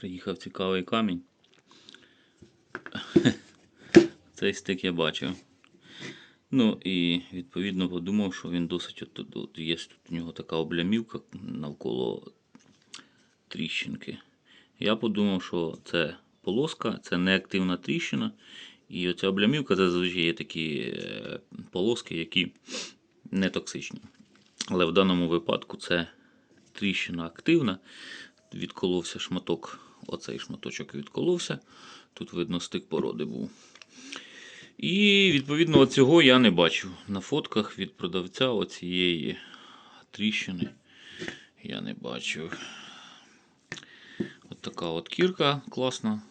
Приїхав цікавий камінь. Цей стик я бачив. Ну і відповідно подумав, що він досить от, от, от є тут у нього така облямівка навколо тріщинки. Я подумав, що це полоска, це неактивна тріщина. І оця облямівка зазвичай є такі е, полоски, які не токсичні. Але в даному випадку це тріщина активна. Відколовся шматок, оцей шматочок відколовся. Тут видно стик породи був. І відповідно цього я не бачив. На фотках від продавця оцієї тріщини я не бачив. От така от кірка класна.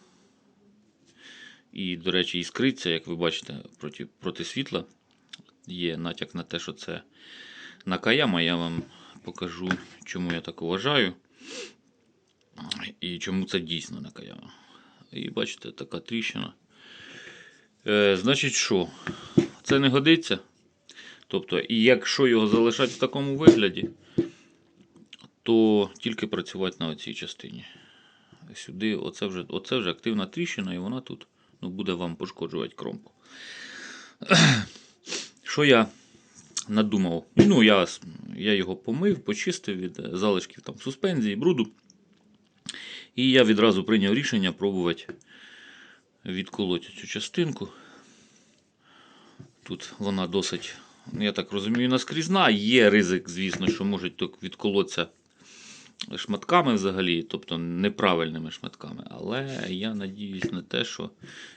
І, до речі, іскриться, як ви бачите, проти, проти світла. Є натяк на те, що це накаяма. Я вам покажу, чому я так вважаю. І чому це дійсно накаяма. І бачите, така тріщина. Е, значить, що? Це не годиться. Тобто, і якщо його залишати в такому вигляді, то тільки працювати на цій частині. Сюди, оце вже, оце вже активна тріщина, і вона тут ну, буде вам пошкоджувати кромку. Що я надумав? Ну, я, я його помив, почистив від залишків там, суспензії, бруду. І я відразу прийняв рішення пробувати відколоти цю частинку. Тут вона досить, ну, я так розумію, наскрізна. Є ризик, звісно, що можуть відколотися шматками взагалі, тобто неправильними шматками. Але я надіюсь на те, що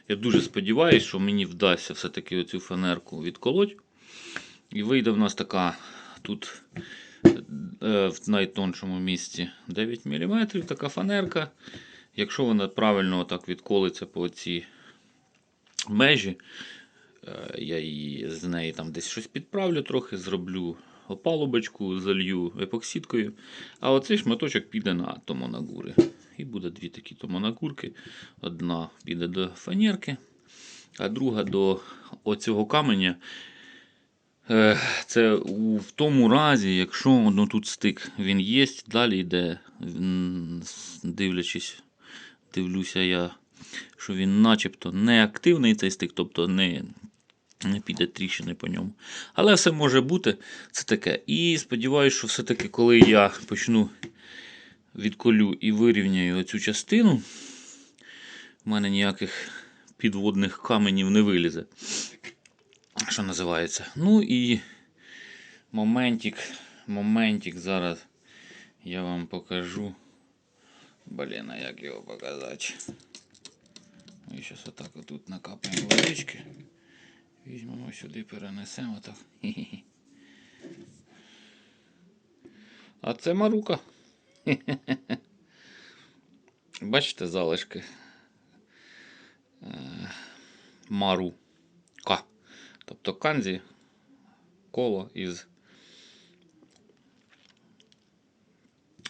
я дуже сподіваюся, що мені вдасться все-таки оцю фанерку відколоть. І вийде в нас така тут в найтоншому місці 9 мм, така фанерка. Якщо вона правильно отак відколиться по цій межі, е, я її з неї там десь щось підправлю трохи, зроблю опалубочку, залью епоксидкою. А оцей шматочок піде на томонагури. І буде дві такі томонагурки. Одна піде до фанерки, а друга до оцього каменя. Е, Це в тому разі, якщо ну, тут стик він є, далі йде, дивлячись, дивлюся я, що він начебто не активний цей стик, тобто не, не піде тріщини по ньому. Але все може бути, це таке. І сподіваюся, що все-таки, коли я почну відколю і вирівняю оцю частину, в мене ніяких підводних каменів не вилізе що називається. Ну і моментик, моментик зараз я вам покажу. Блін, а як його показати? Ми зараз отак отут накапаємо водички. Візьмемо сюди, перенесемо так. А це марука. Бачите залишки? Е, Мару. Тобто канзі коло із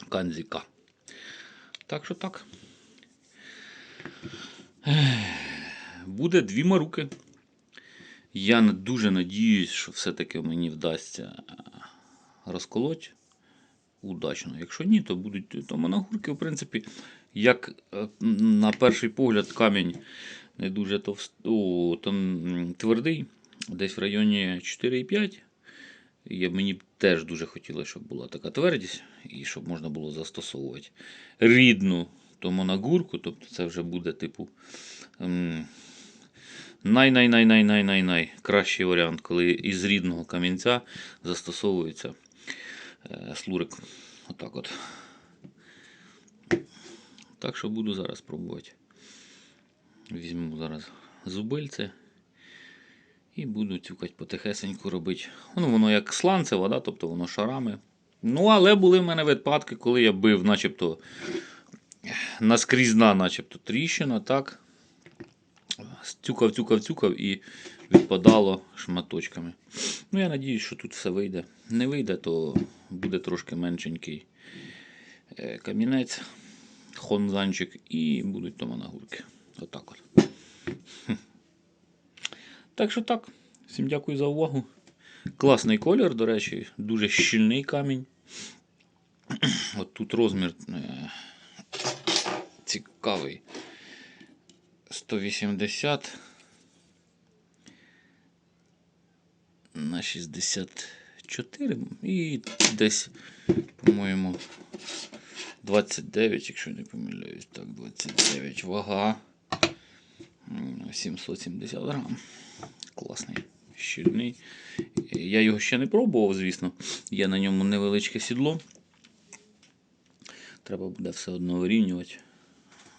канзіка. Так що так. Буде дві маруки. Я дуже надіюсь, що все-таки мені вдасться е, розколоть удачно. Якщо ні, то будуть то моногурки, в принципі, як е, на перший погляд камінь не дуже товст... О, там, твердий, десь в районі 4,5. І мені теж дуже хотілося, щоб була така твердість, і щоб можна було застосовувати рідну томонагурку, тобто це вже буде типу ем, най-най-най-най-най-най-най кращий варіант, коли із рідного камінця застосовується е, слурик. Отак от. Так що буду зараз пробувати. Візьму зараз зубильце і буду цюкать потихесеньку робити. Ну, воно як сланцево, да? тобто воно шарами. Ну, але були в мене випадки, коли я бив, начебто наскрізна, начебто тріщина, так. Цюкав, цюкав, цюкав і відпадало шматочками. Ну, я надіюсь, що тут все вийде. Не вийде, то буде трошки меншенький е, камінець, хонзанчик і будуть томанагурки. Отак от. Так що так. Всім дякую за увагу. Класний колір, до речі, дуже щільний камінь. От тут розмір е, цікавий. 180 на 64 і десь, по-моєму, 29, якщо не помиляюсь. Так, 29 вага. М, 770 грам. Класний, щільний. Я його ще не пробував, звісно. Є на ньому невеличке сідло. Треба буде все одно вирівнювати.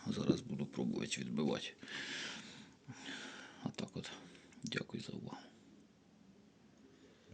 Зараз буду пробувати відбивати. Отак от. Дякую за увагу.